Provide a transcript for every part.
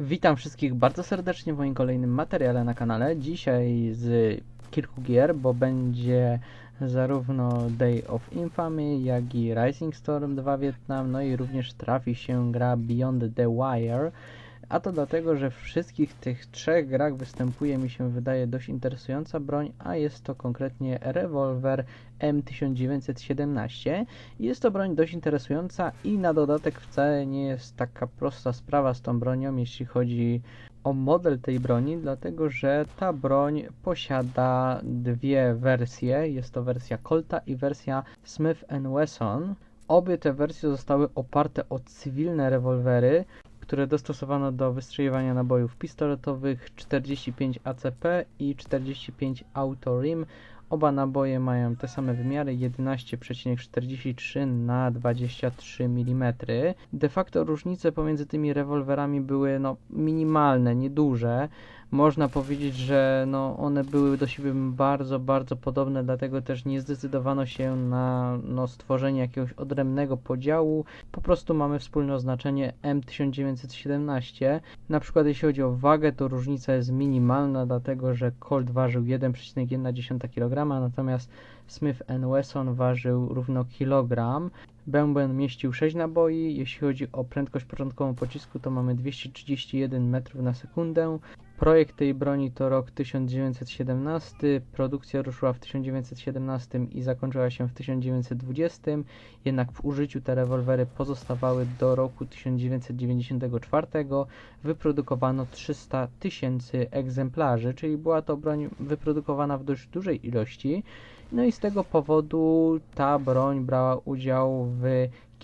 Witam wszystkich bardzo serdecznie w moim kolejnym materiale na kanale. Dzisiaj z kilku gier, bo będzie zarówno Day of Infamy, jak i Rising Storm 2 Vietnam, no i również trafi się gra Beyond the Wire. A to dlatego, że w wszystkich tych trzech grach występuje mi się wydaje dość interesująca broń, a jest to konkretnie rewolwer M1917. Jest to broń dość interesująca i na dodatek wcale nie jest taka prosta sprawa z tą bronią, jeśli chodzi o model tej broni, dlatego że ta broń posiada dwie wersje. Jest to wersja Colta i wersja Smith Wesson. Obie te wersje zostały oparte o cywilne rewolwery, które dostosowano do wystrzeliwania nabojów pistoletowych 45 ACP i 45 Auto Rim. Oba naboje mają te same wymiary 11,43 na 23 mm. De facto różnice pomiędzy tymi rewolwerami były no, minimalne, nieduże. Można powiedzieć, że no, one były do siebie bardzo, bardzo podobne, dlatego też nie zdecydowano się na no, stworzenie jakiegoś odrębnego podziału. Po prostu mamy wspólne oznaczenie M1917. Na przykład jeśli chodzi o wagę, to różnica jest minimalna, dlatego że Colt ważył 1,1 kg, natomiast Smith Wesson ważył równo kilogram. Bęben mieścił 6 naboi. Jeśli chodzi o prędkość początkową pocisku, to mamy 231 metrów na sekundę. Projekt tej broni to rok 1917, produkcja ruszyła w 1917 i zakończyła się w 1920, jednak w użyciu te rewolwery pozostawały do roku 1994. Wyprodukowano 300 tysięcy egzemplarzy, czyli była to broń wyprodukowana w dość dużej ilości. No i z tego powodu ta broń brała udział w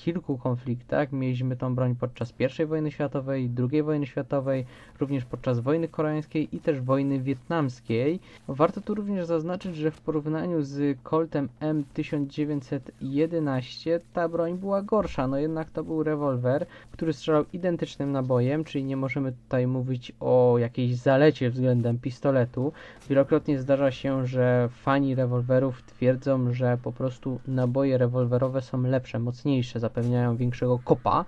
kilku konfliktach. Mieliśmy tą broń podczas I wojny światowej, II wojny światowej, również podczas wojny koreańskiej i też wojny wietnamskiej. Warto tu również zaznaczyć, że w porównaniu z Coltem M1911 ta broń była gorsza, no jednak to był rewolwer, który strzelał identycznym nabojem, czyli nie możemy tutaj mówić o jakiejś zalecie względem pistoletu. Wielokrotnie zdarza się, że fani rewolwerów twierdzą, że po prostu naboje rewolwerowe są lepsze, mocniejsze, zapewniają większego kopa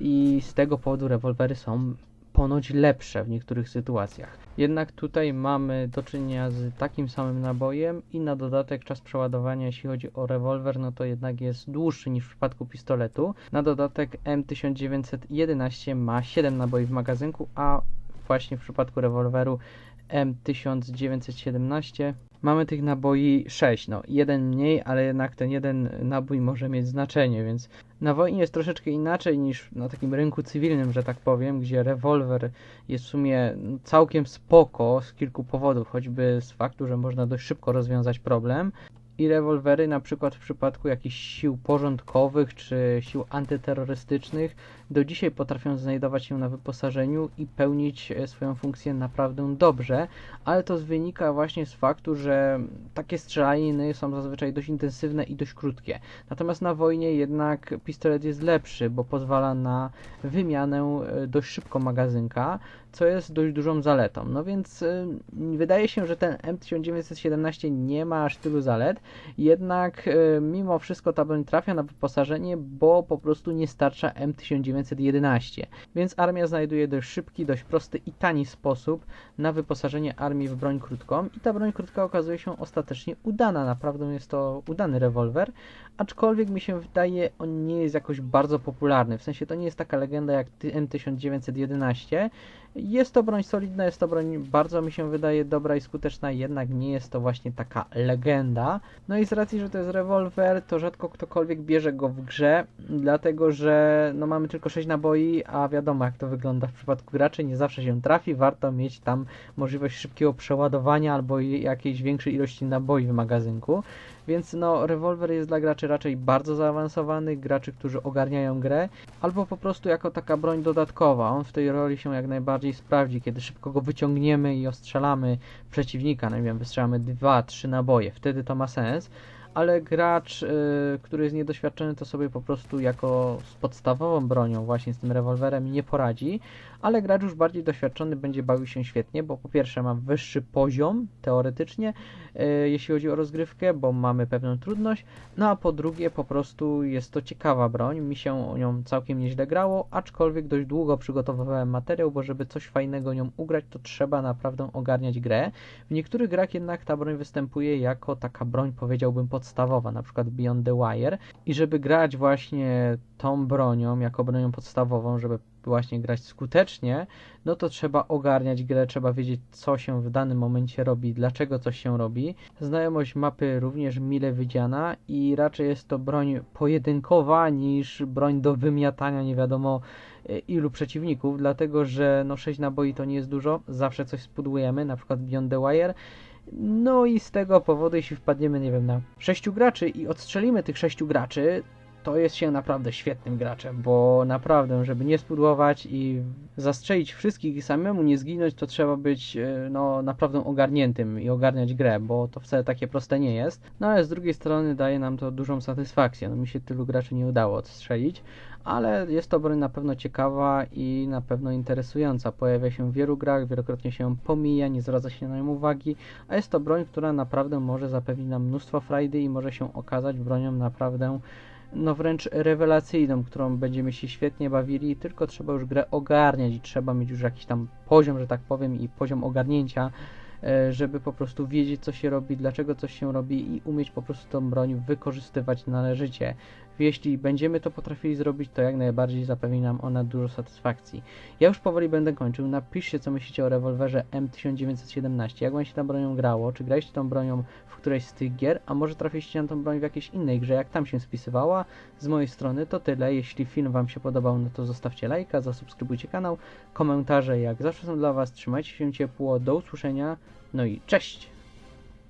i z tego powodu rewolwery są ponoć lepsze w niektórych sytuacjach. Jednak tutaj mamy do czynienia z takim samym nabojem i na dodatek czas przeładowania, jeśli chodzi o rewolwer, no to jednak jest dłuższy niż w przypadku pistoletu. Na dodatek M1911 ma 7 naboi w magazynku, a właśnie w przypadku rewolweru M1917 mamy tych naboi 6, no jeden mniej, ale jednak ten jeden nabój może mieć znaczenie, więc na wojnie jest troszeczkę inaczej niż na takim rynku cywilnym, że tak powiem, gdzie rewolwer jest w sumie no, całkiem spoko z kilku powodów, choćby z faktu, że można dość szybko rozwiązać problem. I rewolwery, na przykład w przypadku jakichś sił porządkowych czy sił antyterrorystycznych, do dzisiaj potrafią znajdować się na wyposażeniu i pełnić e, swoją funkcję naprawdę dobrze, ale to wynika właśnie z faktu, że takie strzelaniny są zazwyczaj dość intensywne i dość krótkie. Natomiast na wojnie jednak pistolet jest lepszy, bo pozwala na wymianę e, dość szybko magazynka, co jest dość dużą zaletą. No więc y, wydaje się, że ten M1917 nie ma aż tylu zalet, jednak y, mimo wszystko ta broń trafia na wyposażenie, bo po prostu nie starcza M1911. Więc armia znajduje dość szybki, dość prosty i tani sposób na wyposażenie armii w broń krótką i ta broń krótka okazuje się ostatecznie udana. Naprawdę jest to udany rewolwer, aczkolwiek mi się wydaje, on nie jest jakoś bardzo popularny. W sensie to nie jest taka legenda jak M1911. Jest to broń solidna, jest to broń bardzo mi się wydaje dobra i skuteczna, jednak nie jest to właśnie taka legenda. No i z racji, że to jest rewolwer, to rzadko ktokolwiek bierze go w grze, dlatego że no mamy tylko 6 naboi, a wiadomo jak to wygląda w przypadku graczy, nie zawsze się trafi, warto mieć tam możliwość szybkiego przeładowania albo jakiejś większej ilości naboi w magazynku. Więc no, rewolwer jest dla graczy raczej bardzo zaawansowanych, graczy, którzy ogarniają grę, albo po prostu jako taka broń dodatkowa. On w tej roli się jak najbardziej sprawdzi, kiedy szybko go wyciągniemy i ostrzelamy przeciwnika. No nie wiem, wystrzelamy 2-3 naboje, wtedy to ma sens. Ale gracz, y, który jest niedoświadczony, to sobie po prostu jako z podstawową bronią, właśnie z tym rewolwerem, nie poradzi. ale gracz już bardziej doświadczony będzie bawił się świetnie, bo po pierwsze ma wyższy poziom teoretycznie, e, jeśli chodzi o rozgrywkę, bo mamy pewną trudność, no a po drugie po prostu jest to ciekawa broń, mi się o nią całkiem nieźle grało, aczkolwiek dość długo przygotowywałem materiał, bo żeby coś fajnego nią ugrać, to trzeba naprawdę ogarniać grę. W niektórych grach jednak ta broń występuje jako taka broń, powiedziałbym, podstawowa, na przykład Beyond the Wire i żeby grać właśnie tą bronią, jako bronią podstawową, żeby właśnie grać skutecznie, no to trzeba ogarniać grę, trzeba wiedzieć, co się w danym momencie robi, dlaczego coś się robi. Znajomość mapy również mile widziana i raczej jest to broń pojedynkowa niż broń do wymiatania nie wiadomo e, ilu przeciwników, dlatego że no 6 naboi to nie jest dużo, zawsze coś spudujemy, na przykład Beyond the Wire. No i z tego powodu, jeśli wpadniemy, nie wiem, na 6 graczy i odstrzelimy tych 6 graczy, to jest się naprawdę świetnym graczem, bo naprawdę, żeby nie spudłować i zastrzelić wszystkich i samemu nie zginąć, to trzeba być e, no, naprawdę ogarniętym i ogarniać grę, bo to wcale takie proste nie jest. No ale z drugiej strony daje nam to dużą satysfakcję. No mi się tylu graczy nie udało odstrzelić, ale jest to broń na pewno ciekawa i na pewno interesująca. Pojawia się w wielu grach, wielokrotnie się pomija, nie zwraca się na nią uwagi, a jest to broń, która naprawdę może zapewnić nam mnóstwo frajdy i może się okazać bronią naprawdę no wręcz rewelacyjną, którą będziemy się świetnie bawili, tylko trzeba już grę ogarniać i trzeba mieć już jakiś tam poziom, że tak powiem, i poziom ogarnięcia, e, żeby po prostu wiedzieć, co się robi, dlaczego coś się robi i umieć po prostu tą broń wykorzystywać należycie. Jeśli będziemy to potrafili zrobić, to jak najbardziej zapewni nam ona dużo satysfakcji. Ja już powoli będę kończył. Napiszcie, co myślicie o rewolwerze M1917. Jak wam się tą bronią grało? Czy graliście tą bronią w którejś z tych gier? A może trafiliście na tą broń w jakiejś innej grze, jak tam się spisywała? Z mojej strony to tyle. Jeśli film wam się podobał, no to zostawcie lajka, zasubskrybujcie kanał. Komentarze jak zawsze są dla was. Trzymajcie się ciepło. Do usłyszenia. No i cześć!